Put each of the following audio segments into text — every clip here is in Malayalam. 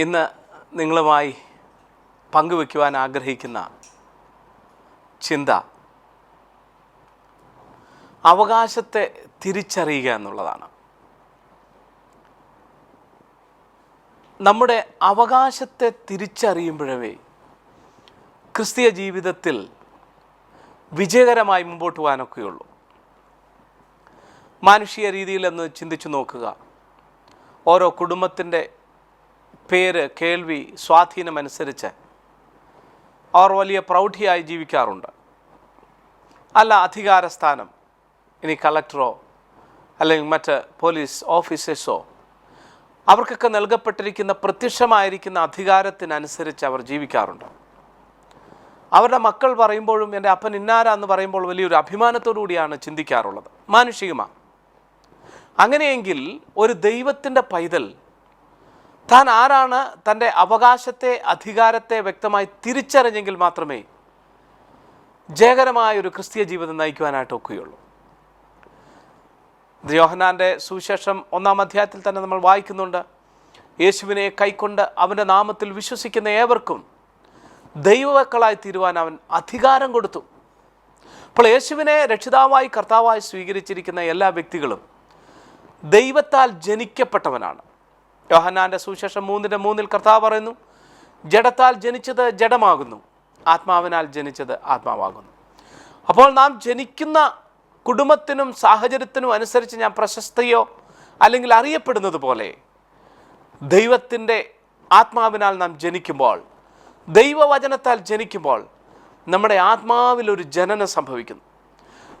ഇന്ന് നിങ്ങളുമായി പങ്കുവെക്കുവാൻ ആഗ്രഹിക്കുന്ന ചിന്ത. അവകാശത്തെ തിരിച്ചറിയുക എന്നുള്ളതാണ്. നമ്മുടെ അവകാശത്തെ തിരിച്ചറിയുമ്പോഴേ ക്രിസ്തീയ ജീവിതത്തിൽ വിജയകരമായി മുമ്പോട്ട് പോകാനൊക്കെയുള്ളൂ. മാനുഷിക രീതിയിലൊന്ന് ചിന്തിച്ചു നോക്കുക. ഓരോ കുടുംബത്തിന്റെ പേര് കേൾവി സ്വാധീനമനുസരിച്ച് അവർ വലിയ പ്രൗഢിയായി ജീവിക്കാറുണ്ട്. അല്ല അധികാരസ്ഥാനം ഇനി കളക്ടറോ അല്ലെങ്കിൽ മറ്റ് പോലീസ് ഓഫീസേഴ്സോ അവർക്കൊക്കെ നൽകപ്പെട്ടിരിക്കുന്ന പ്രത്യക്ഷമായിരിക്കുന്ന അധികാരത്തിനനുസരിച്ച് അവർ ജീവിക്കാറുണ്ട്. അവരുടെ മക്കൾ പറയുമ്പോഴും എന്റെ അപ്പൻ ഇന്നാര? എന്ന് പറയുമ്പോൾ വലിയൊരു അഭിമാനത്തോടു കൂടിയാണ് ചിന്തിക്കാറുള്ളത്. മാനുഷികമാണ് അങ്ങനെയെങ്കിൽ ഒരു ദൈവത്തിന്റെ പൈതൽ താൻ ആരാണ്? തന്റെ അവകാശത്തെ അധികാരത്തെ വ്യക്തമായി തിരിച്ചറിഞ്ഞെങ്കിൽ മാത്രമേ ജയകരമായ ഒരു ക്രിസ്തീയ ജീവിതം നയിക്കുവാനായിട്ട് ഒക്കുകയുള്ളൂ. ദ്രോഹനാന്റെ സുവിശേഷം ഒന്നാം അധ്യായത്തിൽ തന്നെ നമ്മൾ വായിക്കുന്നുണ്ട്. യേശുവിനെ കൈക്കൊണ്ട് അവന്റെ നാമത്തിൽ വിശ്വസിക്കുന്ന ഏവർക്കും ദൈവവക്കളായി തീരുവാൻ അവൻ അധികാരം കൊടുത്തു. അപ്പോൾ യേശുവിനെ രക്ഷിതാവായി കർത്താവായി സ്വീകരിച്ചിരിക്കുന്ന എല്ലാ വ്യക്തികളും ദൈവത്താൽ ജനിക്കപ്പെട്ടവനാണ്. യോഹന്നാന്റെ സുവിശേഷം മൂന്നിന്റെ മൂന്നിൽ കർത്താവ് പറയുന്നു ജഡത്താൽ ജനിച്ചത് ജഡമാകുന്നു ആത്മാവിനാൽ ജനിച്ചത് ആത്മാവാകുന്നു. അപ്പോൾ നാം ജനിക്കുന്ന കുടുംബത്തിനും സാഹചര്യത്തിനും അനുസരിച്ച് ഞാൻ പ്രശസ്തയോ അല്ലെങ്കിൽ അറിയപ്പെടുന്നത് പോലെ ദൈവത്തിന്റെ ആത്മാവിനാൽ നാം ജനിക്കുമ്പോൾ ദൈവവചനത്താൽ ജനിക്കുമ്പോൾ നമ്മുടെ ആത്മാവിൽ ഒരു ജനനം സംഭവിക്കുന്നു.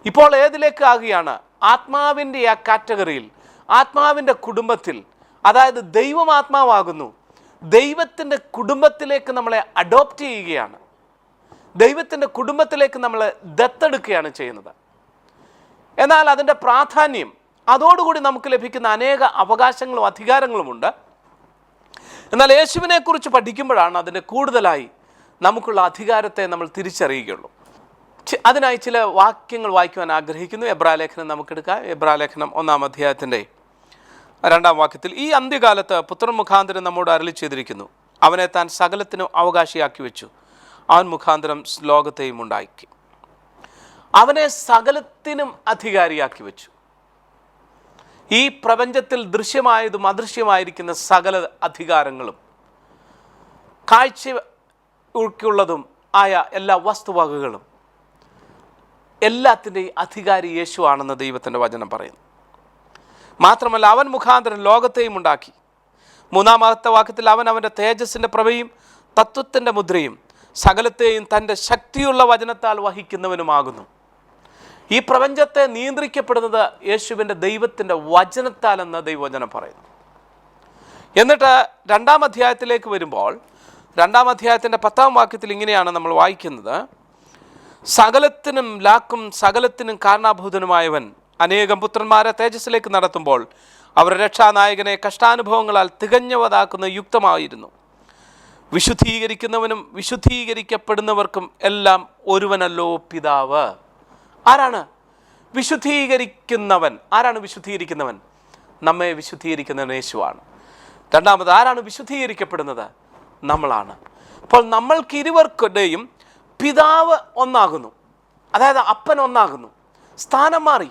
ഇപ്പോൾ ഏതിലേക്ക് ആകുകയാണ്? ആത്മാവിന്റെ ആ കാറ്റഗറിയിൽ ആത്മാവിന്റെ കുടുംബത്തിൽ അതായത് ദൈവമാത്മാവാകുന്നു. ദൈവത്തിന്റെ കുടുംബത്തിലേക്ക് നമ്മളെ അഡോപ്റ്റ് ചെയ്യുകയാണ്. ദൈവത്തിന്റെ കുടുംബത്തിലേക്ക് നമ്മൾ ദത്തെടുക്കുകയാണ് ചെയ്യുന്നത്. എന്നാൽ അതിന്റെ പ്രാധാന്യം അതോടുകൂടി നമുക്ക് ലഭിക്കുന്ന അനേക അവകാശങ്ങളും അധികാരങ്ങളുമുണ്ട് എന്നാൽ യേശുവിനെക്കുറിച്ച് പഠിക്കുമ്പോഴാണ് അതിന്റെ കൂടുതലായി നമുക്കുള്ള അധികാരത്തെ നമ്മൾ തിരിച്ചറിയുകയുള്ളൂ. അതിനായി ചില വാക്യങ്ങൾ വായിക്കുവാൻ ആഗ്രഹിക്കുന്നു. എബ്രാലേഖനം നമുക്കെടുക്കാം. എബ്രാലേഖനം ഒന്നാം അധ്യായത്തിന്റെ രണ്ടാം വാക്യത്തിൽ ഈ അന്ത്യകാലത്ത് പുത്രൻ മുഖാന്തരം നമ്മോട് അരളി ചെയ്തിരിക്കുന്നു. അവനെ താൻ സകലത്തിനും അവകാശിയാക്കി വെച്ചു. അവൻ മുഖാന്തരം ലോകത്തെയും ഉണ്ടാക്കി. അവനെ സകലത്തിനും അധികാരിയാക്കി വെച്ചു. ഈ പ്രപഞ്ചത്തിൽ ദൃശ്യമായതും അദൃശ്യമായിരിക്കുന്ന സകല അധികാരങ്ങളും കാഴ്ച ഉൾക്കുള്ളതും ആയ എല്ലാ വസ്തുവകകളും എല്ലാത്തിന്റെയും അധികാരി യേശു ആണെന്ന് ദൈവത്തിന്റെ വചനം പറയുന്നു. മാത്രമല്ല അവൻ മുഖാന്തരം ലോകത്തെയും ഉണ്ടാക്കി. മൂന്നാമത്തെ വാക്യത്തിൽ അവൻ അവന്റെ തേജസ്സിന്റെ പ്രഭയും തത്വത്തിന്റെ മുദ്രയും സകലത്തെയും തന്റെ ശക്തിയുള്ള വചനത്താൽ വഹിക്കുന്നവനുമാകുന്നു. ഈ പ്രപഞ്ചത്തെ നിയന്ത്രിക്കപ്പെടുന്നത് യേശുവിന്റെ ദൈവത്തിന്റെ വചനത്താൽ എന്ന ദൈവവചനം പറയുന്നു. എന്നിട്ട് രണ്ടാം അധ്യായത്തിലേക്ക് വരുമ്പോൾ രണ്ടാം അധ്യായത്തിന്റെ പത്താം വാക്യത്തിൽ ഇങ്ങനെയാണ് നമ്മൾ വായിക്കുന്നത്. സകലത്തിനും ലാക്കും സകലത്തിനും കാരണാഭൂതനുമായവൻ അനേകം പുത്രന്മാരെ തേജസ്സിലേക്ക് നടത്തുമ്പോൾ അവർ രക്ഷാനായകനെ കഷ്ടാനുഭവങ്ങളാൽ തികഞ്ഞവതാക്കുന്ന യുക്തമായിരുന്നു. വിശുദ്ധീകരിക്കുന്നവനും വിശുദ്ധീകരിക്കപ്പെടുന്നവർക്കും എല്ലാം ഒരുവനല്ലോ പിതാവ്. ആരാണ് വിശുദ്ധീകരിക്കുന്നവൻ? ആരാണ് വിശുദ്ധീകരിക്കുന്നവൻ? നമ്മെ വിശുദ്ധീകരിക്കുന്നവൻ യേശുവാണ്. രണ്ടാമത് ആരാണ് വിശുദ്ധീകരിക്കപ്പെടുന്നത്? നമ്മളാണ്. അപ്പോൾ നമ്മൾക്ക് ഇരുവർക്കുടെയും പിതാവ് ഒന്നാകുന്നു. അതായത് അപ്പൻ ഒന്നാകുന്നു. സ്ഥാനം മാറി.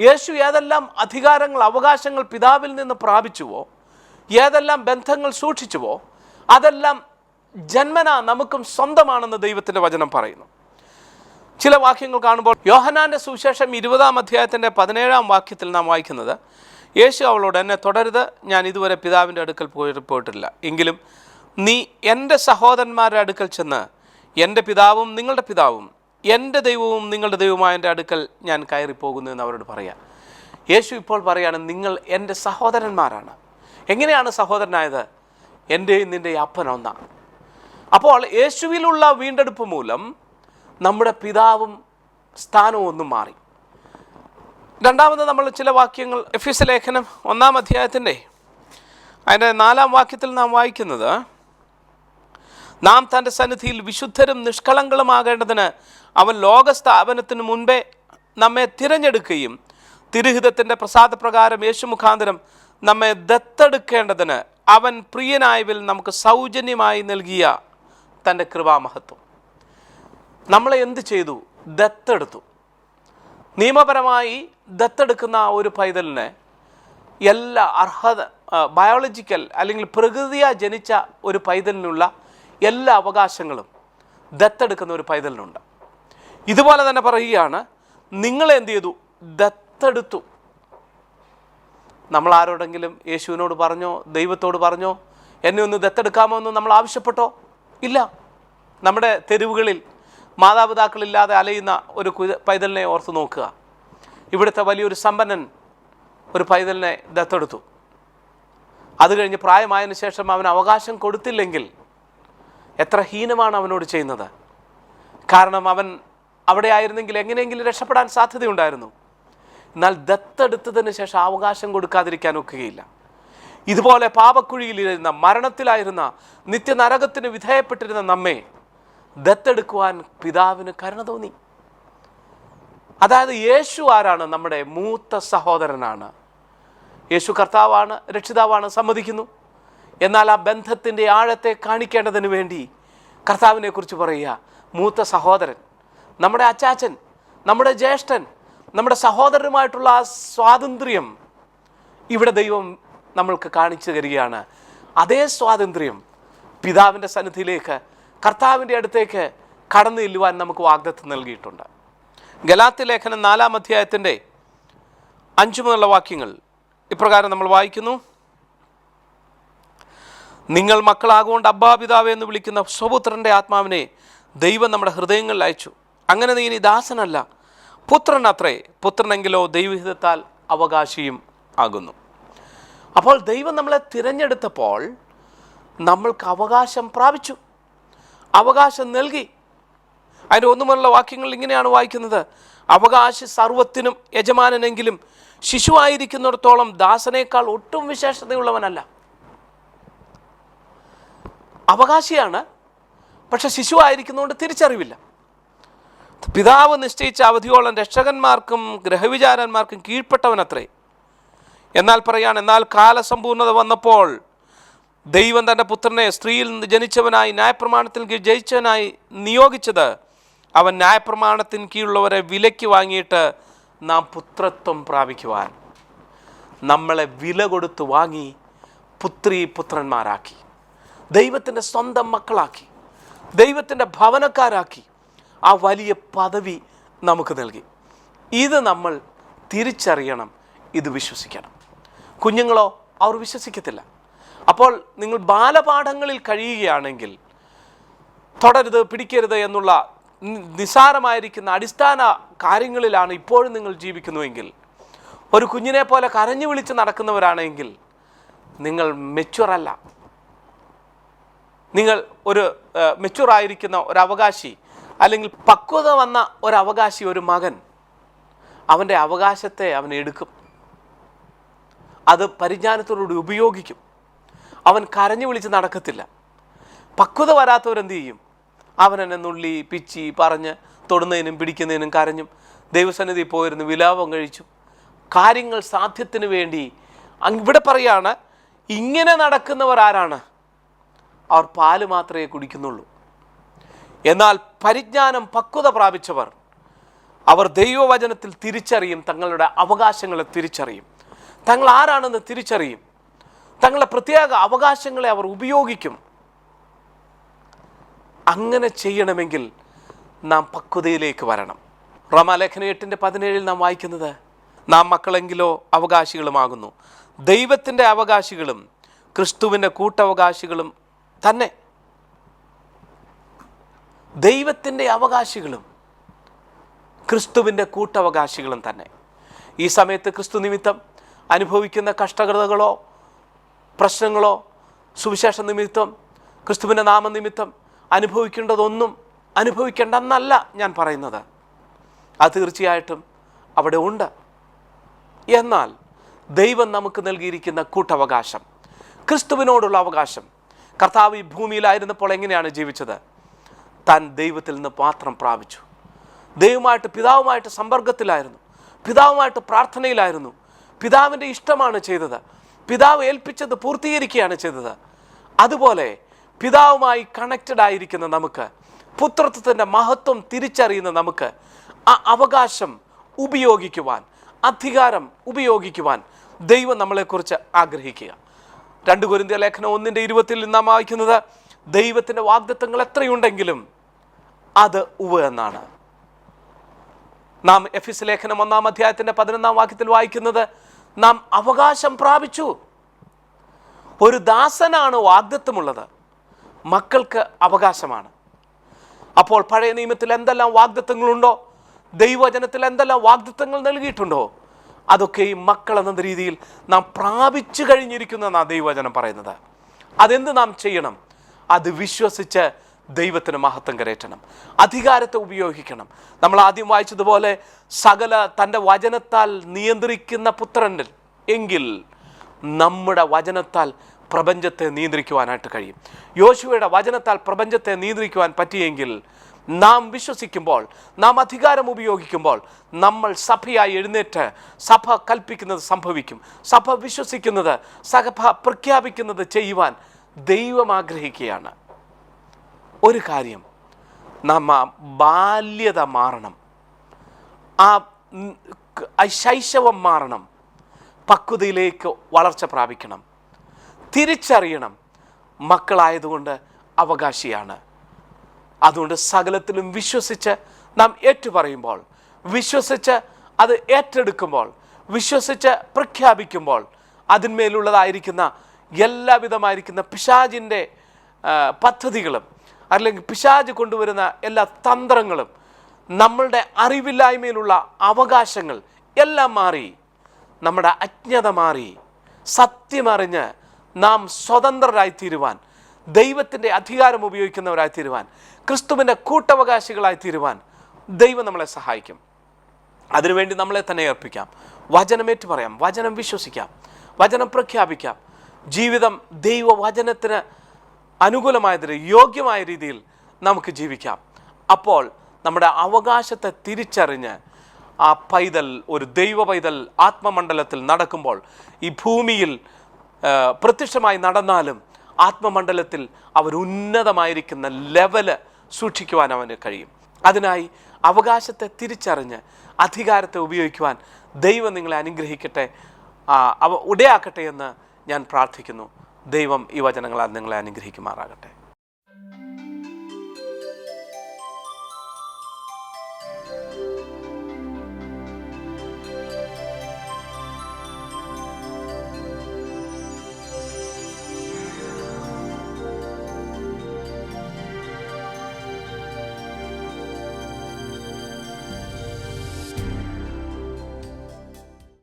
യേശു ഏതെല്ലാം അധികാരങ്ങൾ അവകാശങ്ങൾ പിതാവിൽ നിന്ന് പ്രാപിച്ചുവോ ഏതെല്ലാം ബന്ധങ്ങൾ സൂക്ഷിച്ചുവോ അതെല്ലാം ജന്മന നമുക്കും സ്വന്തമാണെന്ന് ദൈവത്തിന്റെ വചനം പറയുന്നു. ചില വാക്യങ്ങൾ കാണുമ്പോൾ യോഹനാന്റെ സുവിശേഷം ഇരുപതാം അധ്യായത്തിന്റെ പതിനേഴാം വാക്യത്തിൽ നാം വായിക്കുന്നത് യേശു അവളോട് എന്നെ തുടരുത് ഞാൻ ഇതുവരെ പിതാവിന്റെ അടുക്കൽ പോയി പോയിട്ടില്ല. എങ്കിലും നീ എന്റെ സഹോദരന്മാരുടെ അടുക്കൽ ചെന്ന് എന്റെ പിതാവും നിങ്ങളുടെ പിതാവും എന്റെ ദൈവവും നിങ്ങളുടെ ദൈവമായ എന്റെ അടുക്കൽ ഞാൻ കയറിപ്പോകുന്നു എന്ന് അവരോട് പറയാം. യേശു ഇപ്പോൾ പറയാണ് നിങ്ങൾ എന്റെ സഹോദരന്മാരാണ്. എങ്ങനെയാണ് സഹോദരനായത്? എന്റെയും നിന്റെ അപ്പൻ ഒന്നാണ് അപ്പോൾ യേശുവിലുള്ള വീണ്ടെടുപ്പ് മൂലം നമ്മുടെ പിതാവും സ്ഥാനവും ഒന്നും മാറി. രണ്ടാമത് നമ്മൾ ചില വാക്യങ്ങൾ എഫ് എസ് ലേഖനം ഒന്നാം അധ്യായത്തിന്റെ അതിന്റെ നാലാം വാക്യത്തിൽ നാം വായിക്കുന്നത് നാം തന്റെ സന്നിധിയിൽ വിശുദ്ധരും നിഷ്കളങ്കളുമാകേണ്ടതിന് അവൻ ലോകസ്ഥാപനത്തിന് മുൻപേ നമ്മെ തിരഞ്ഞെടുക്കുകയും തിരുഹിതത്തിന്റെ പ്രസാദപ്രകാരം യേശു മുഖാന്തരം നമ്മെ ദത്തെടുക്കേണ്ടതിന് അവൻ പ്രിയനായവിൽ നമുക്ക് സൗജന്യമായി നൽകിയ തന്റെ കൃപാമഹത്വം. നമ്മളെ എന്ത് ചെയ്തു? ദത്തെടുത്തു. നിയമപരമായി ദത്തെടുക്കുന്ന ഒരു പൈതലിനെ എല്ലാ അർഹത ബയോളജിക്കൽ അല്ലെങ്കിൽ പ്രകൃതിയാ ജനിച്ച ഒരു പൈതലിനുള്ള എല്ലാ അവകാശങ്ങളും ദത്തെടുക്കുന്ന ഒരു പൈതലിനുണ്ട്. ഇതുപോലെ തന്നെ പറയുകയാണ് നിങ്ങൾ എന്ത് ചെയ്തു? ദത്തെടുത്തു. നമ്മൾ ആരോടെങ്കിലും യേശുവിനോട് പറഞ്ഞോ ദൈവത്തോട് പറഞ്ഞോ എന്നെ ഒന്ന് ദത്തെടുക്കാമോ എന്ന് നമ്മൾ ആവശ്യപ്പെട്ടോ? ഇല്ല. നമ്മുടെ തെരുവുകളിൽ മാതാപിതാക്കളില്ലാതെ അലയുന്ന ഒരു പൈതലിനെ ഓർത്ത് നോക്കുക. ഇവിടുത്തെ വലിയൊരു സമ്പന്നൻ ഒരു പൈതലിനെ ദത്തെടുത്തു. അത് കഴിഞ്ഞ് പ്രായമായതിനു ശേഷം അവൻ അവകാശം കൊടുത്തില്ലെങ്കിൽ എത്ര ഹീനമാണ് അവനോട് ചെയ്യുന്നത്. കാരണം അവൻ അവിടെ ആയിരുന്നെങ്കിൽ എങ്ങനെയെങ്കിലും രക്ഷപ്പെടാൻ സാധ്യതയുണ്ടായിരുന്നു. എന്നാൽ ദത്തെടുത്തതിന് ശേഷം അവകാശം കൊടുക്കാതിരിക്കാൻ ഒക്കുകയില്ല. ഇതുപോലെ പാപക്കുഴിയിലിരുന്ന മരണത്തിലായിരുന്ന നിത്യനരകത്തിന് വിധേയപ്പെട്ടിരുന്ന നമ്മെ ദത്തെടുക്കുവാൻ പിതാവിന് കരുണ തോന്നി. അതായത് യേശു ആരാണ്? നമ്മുടെ മൂത്ത സഹോദരനാണ്. യേശു കർത്താവാണ് രക്ഷിതാവാണ് സമ്മതിക്കുന്നു. എന്നാൽ ആ ബന്ധത്തിന്റെ ആഴത്തെ കാണിക്കേണ്ടതിന് വേണ്ടി കർത്താവിനെ കുറിച്ച് പറയുക. മൂത്ത സഹോദരൻ നമ്മുടെ അച്ചാച്ചൻ നമ്മുടെ ജ്യേഷ്ഠൻ നമ്മുടെ സഹോദരനുമായിട്ടുള്ള ആ സ്വാതന്ത്ര്യം ഇവിടെ ദൈവം നമ്മൾക്ക് കാണിച്ചു തരികയാണ്. അതേ സ്വാതന്ത്ര്യം പിതാവിന്റെ സന്നിധിയിലേക്ക് കർത്താവിന്റെ അടുത്തേക്ക് കടന്നു ചെല്ലുവാൻ നമുക്ക് വാഗ്ദത്തം നൽകിയിട്ടുണ്ട്. ഗലാത്തി ലേഖനം നാലാം അധ്യായത്തിന്റെ അഞ്ചു മുതലുള്ള വാക്യങ്ങൾ ഇപ്രകാരം നമ്മൾ വായിക്കുന്നു. നിങ്ങൾ മക്കളാകൊണ്ട് അബ്ബാ പിതാവേ എന്ന് വിളിക്കുന്ന സ്വപുത്രന്റെ ആത്മാവിനെ ദൈവം നമ്മുടെ ഹൃദയങ്ങളിൽ അയച്ചു. അങ്ങനെ നീ ഇനി ദാസനല്ല. പുത്രൻ അത്രേ പുത്രനെങ്കിലോ ദൈവഹിതത്താൽ അവകാശിയും ആകുന്നു. അപ്പോൾ ദൈവം നമ്മളെ തിരഞ്ഞെടുത്തപ്പോൾ നമ്മൾക്ക് അവകാശം പ്രാപിച്ചു. അവകാശം നൽകി. അതിന്റെ ഒന്നുമുള്ള വാക്യങ്ങൾ ഇങ്ങനെയാണ് വായിക്കുന്നത്. അവകാശി സർവത്തിനും യജമാനനെങ്കിലും ശിശുവായിരിക്കുന്നിടത്തോളം ദാസനേക്കാൾ ഒട്ടും വിശേഷതയുള്ളവനല്ല. അവകാശിയാണ്. പക്ഷെ ശിശു ആയിരിക്കുന്നതുകൊണ്ട് തിരിച്ചറിവില്ല. പിതാവ് നിശ്ചയിച്ച അവധിയോളം രക്ഷകന്മാർക്കും ഗ്രഹവിചാരന്മാർക്കും കീഴ്പ്പെട്ടവനത്രേ. എന്നാൽ പറയാണ് എന്നാൽ കാലസമ്പൂർണത വന്നപ്പോൾ ദൈവം തന്റെ പുത്രനെ സ്ത്രീയിൽ നിന്ന് ജനിച്ചവനായി ന്യായപ്രമാണത്തിൽ ജയിച്ചവനായി നിയോഗിച്ചത് അവൻ ന്യായപ്രമാണത്തിന് കീഴുള്ളവരെ വിലയ്ക്ക് വാങ്ങിയിട്ട് നാം പുത്രത്വം പ്രാപിക്കുവാൻ നമ്മളെ വില കൊടുത്ത് വാങ്ങി പുത്രി പുത്രന്മാരാക്കി. ദൈവത്തിന്റെ സ്വന്തം മക്കളാക്കി ദൈവത്തിന്റെ ഭവനക്കാരാക്കി ആ വലിയ പദവി നമുക്ക് നൽകി. ഇത് നമ്മൾ തിരിച്ചറിയണം ഇത് വിശ്വസിക്കണം. കുഞ്ഞുങ്ങളോ അവർ വിശ്വസിക്കത്തില്ല. അപ്പോൾ നിങ്ങൾ ബാലപാഠങ്ങളിൽ കഴിയുകയാണെങ്കിൽ തുടരുത് പിടിക്കരുത് എന്നുള്ള നിസാരമായിരിക്കുന്ന അടിസ്ഥാന കാര്യങ്ങളിലാണ് ഇപ്പോഴും നിങ്ങൾ ജീവിക്കുന്നുവെങ്കിൽ ഒരു കുഞ്ഞിനെ പോലെ കരഞ്ഞു വിളിച്ച് നടക്കുന്നവരാണെങ്കിൽ നിങ്ങൾ മെച്ചുവറല്ല നിങ്ങൾ ഒരു മെച്യൂർ ആയിരിക്കുന്ന ഒരു അവകാശി അല്ലെങ്കിൽ പക്വത വന്ന ഒരു അവകാശി ഒരു മകൻ അവന്റെ അവകാശത്തെ അവൻ എടുക്കും. അത് പരിജ്ഞാനത്തോടുകൂടി ഉപയോഗിക്കും. അവൻ കരഞ്ഞു വിളിച്ച് നടക്കത്തില്ല. പക്വത വരാത്തവരെന്ത് ചെയ്യും? അവൻ എന്നെ നുള്ളി പിച്ചി പറഞ്ഞ് തൊടുന്നതിനും പിടിക്കുന്നതിനും കരഞ്ഞും ദൈവസന്നിധി പോയിരുന്നു വിലാപം കഴിച്ചു. കാര്യങ്ങൾ സാധ്യത്തിന് വേണ്ടി ഇവിടെ പറയാണ് ഇങ്ങനെ നടക്കുന്നവർ ആരാണ്? അവർ പാൽ മാത്രമേ കുടിക്കുന്നുള്ളൂ. എന്നാൽ പരിജ്ഞാനം പക്വത പ്രാപിച്ചവർ അവർ ദൈവവചനത്തിൽ തിരിച്ചറിയും തങ്ങളുടെ അവകാശങ്ങളെ തിരിച്ചറിയും. തങ്ങൾ ആരാണെന്ന് തിരിച്ചറിയും. തങ്ങളുടെ പ്രത്യേക അവകാശങ്ങളെ അവർ ഉപയോഗിക്കും. അങ്ങനെ ചെയ്യണമെങ്കിൽ നാം പക്വതയിലേക്ക് വരണം. റമാലേഖന എട്ടിന്റെ പതിനേഴിൽ നാം വായിക്കുന്നത് നാം മക്കളെങ്കിലോ അവകാശികളുമാകുന്നു. ദൈവത്തിന്റെ അവകാശികളും ക്രിസ്തുവിന്റെ കൂട്ടവകാശികളും തന്നെ. ദൈവത്തിന്റെ അവകാശികളും ക്രിസ്തുവിന്റെ കൂട്ടവകാശികളും തന്നെ. ഈ സമയത്ത് ക്രിസ്തു നിമിത്തം അനുഭവിക്കുന്ന കഷ്ടകൃതകളോ പ്രശ്നങ്ങളോ സുവിശേഷ നിമിത്തം ക്രിസ്തുവിന്റെ നാമനിമിത്തം അനുഭവിക്കേണ്ടതൊന്നും അനുഭവിക്കേണ്ടെന്നല്ല ഞാൻ പറയുന്നത്. അത് തീർച്ചയായിട്ടും അവിടെ ഉണ്ട്. എന്നാൽ ദൈവം നമുക്ക് നൽകിയിരിക്കുന്ന കൂട്ടവകാശം ക്രിസ്തുവിനോടുള്ള അവകാശം കർത്താവ് ഈ ഭൂമിയിലായിരുന്നപ്പോൾ എങ്ങനെയാണ് ജീവിച്ചത്? താൻ ദൈവത്തിൽ നിന്ന് പാത്രം പ്രാപിച്ചു. ദൈവമായിട്ട് പിതാവുമായിട്ട് സമ്പർക്കത്തിലായിരുന്നു. പിതാവുമായിട്ട് പ്രാർത്ഥനയിലായിരുന്നു. പിതാവിന്റെ ഇഷ്ടമാണ് ചെയ്തത്. പിതാവ് ഏൽപ്പിച്ചത് പൂർത്തീകരിക്കുകയാണ് ചെയ്തത്. അതുപോലെ പിതാവുമായി കണക്റ്റഡ് ആയിരിക്കുന്ന നമുക്ക് പുത്രത്വത്തിന്റെ മഹത്വം തിരിച്ചറിയുന്ന നമുക്ക് ആ അവകാശം ഉപയോഗിക്കുവാൻ അധികാരം ഉപയോഗിക്കുവാൻ ദൈവം നമ്മളെക്കുറിച്ച് ആഗ്രഹിക്കുക. രണ്ട് കുരിന്തിയ ലേഖനം ഒന്നിന്റെ ഇരുപത്തിൽ നാം വായിക്കുന്നത്. ദൈവത്തിന്റെ വാഗ്ദത്വങ്ങൾ എത്രയുണ്ടെങ്കിലും അത് ഉവ എന്നാണ്. നാം എഫ് ലേഖനം ഒന്നാം അധ്യായത്തിന്റെ പതിനൊന്നാം വാക്യത്തിൽ വായിക്കുന്നത് നാം അവകാശം പ്രാപിച്ചു. ഒരു ദാസനാണ് വാഗ്ദത്വമുള്ളത് മക്കൾക്ക് അവകാശമാണ്. അപ്പോൾ പഴയ നിയമത്തിൽ എന്തെല്ലാം വാഗ്ദത്വങ്ങളുണ്ടോ ദൈവജനത്തിൽ എന്തെല്ലാം വാഗ്ദത്വങ്ങൾ നൽകിയിട്ടുണ്ടോ? അതൊക്കെ ഈ മക്കൾ എന്ന രീതിയിൽ നാം പ്രാപിച്ചു കഴിഞ്ഞിരിക്കുന്നു എന്നാണ് ദൈവവചനം പറയുന്നത്. അതെന്ത് നാം ചെയ്യണം? അത് വിശ്വസിച്ച് ദൈവത്തിന് മഹത്വം കരയറ്റണം അധികാരത്തെ ഉപയോഗിക്കണം. നമ്മൾ ആദ്യം വായിച്ചതുപോലെ സകല തന്റെ വചനത്താൽ നിയന്ത്രിക്കുന്ന പുത്രനിൽ എങ്കിൽ നമ്മുടെ വചനത്താൽ പ്രപഞ്ചത്തെ നിയന്ത്രിക്കുവാനായിട്ട് കഴിയും. യോശുവയുടെ വചനത്താൽ പ്രപഞ്ചത്തെ നിയന്ത്രിക്കുവാൻ പറ്റിയെങ്കിൽ നാം വിശ്വസിക്കുമ്പോൾ നാം അധികാരം ഉപയോഗിക്കുമ്പോൾ നമ്മൾ സഭയായി എഴുന്നേറ്റ് സഭ കൽപ്പിക്കുന്നത് സംഭവിക്കും. സഭ വിശ്വസിക്കുന്നത് സഭ പ്രഖ്യാപിക്കുന്നത് ചെയ്യുവാൻ ദൈവം ആഗ്രഹിക്കുകയാണ്. ഒരു കാര്യം നമ്മ ബാല്യത മാറണം. ആ ശൈശവം മാറണം. പക്വതയിലേക്ക് വളർച്ച പ്രാപിക്കണം. തിരിച്ചറിയണം. മക്കളായതുകൊണ്ട് അവകാശിയാണ്. അതുകൊണ്ട് സകലത്തിലും വിശ്വസിച്ച് നാം ഏറ്റുപറയുമ്പോൾ വിശ്വസിച്ച് അത് ഏറ്റെടുക്കുമ്പോൾ വിശ്വസിച്ച് പ്രഖ്യാപിക്കുമ്പോൾ അതിന്മേലുള്ളതായിരിക്കുന്ന എല്ലാവിധമായിരിക്കുന്ന പിശാജിന്റെ പദ്ധതികളും അല്ലെങ്കിൽ പിശാജ് കൊണ്ടുവരുന്ന എല്ലാ തന്ത്രങ്ങളും നമ്മളുടെ അറിവില്ലായ്മയിലുള്ള അവകാശങ്ങൾ എല്ലാം മാറി നമ്മുടെ അജ്ഞത മാറി. സത്യമറിഞ്ഞ് നാം സ്വതന്ത്രരായി തീരുവാൻ ദൈവത്തിന്റെ അധികാരം ഉപയോഗിക്കുന്നവരായി തീരുവാൻ ക്രിസ്തുവിന്റെ കൂട്ടവകാശികളായി തീരുവാൻ ദൈവം നമ്മളെ സഹായിക്കും. അതിനുവേണ്ടി നമ്മളെ തന്നെ ഏർപ്പിക്കാം. വചനമേറ്റു പറയാം വചനം വിശ്വസിക്കാം. വചനം പ്രഖ്യാപിക്കാം. ജീവിതം ദൈവവചനത്തിന് അനുകൂലമായതിന് യോഗ്യമായ രീതിയിൽ നമുക്ക് ജീവിക്കാം. അപ്പോൾ നമ്മുടെ അവകാശത്തെ തിരിച്ചറിഞ്ഞ് ആ പൈതൽ ഒരു ദൈവ പൈതൽ ആത്മമണ്ഡലത്തിൽ നടക്കുമ്പോൾ ഈ ഭൂമിയിൽ പ്രത്യക്ഷമായി നടന്നാലും ആത്മമണ്ഡലത്തിൽ അവർ ഉന്നതമായിരിക്കുന്ന ലെവൽ സൂക്ഷിക്കുവാൻ അവന് കഴിയും. അതിനായി അവകാശത്തെ തിരിച്ചറിഞ്ഞ് അധികാരത്തെ ഉപയോഗിക്കുവാൻ ദൈവം നിങ്ങളെ അനുഗ്രഹിക്കട്ടെ അവ ഉടയാക്കട്ടെ എന്ന് ഞാൻ പ്രാർത്ഥിക്കുന്നു. ദൈവം ഈ വചനങ്ങളാൽ നിങ്ങളെ അനുഗ്രഹിക്കുമാറാകട്ടെ.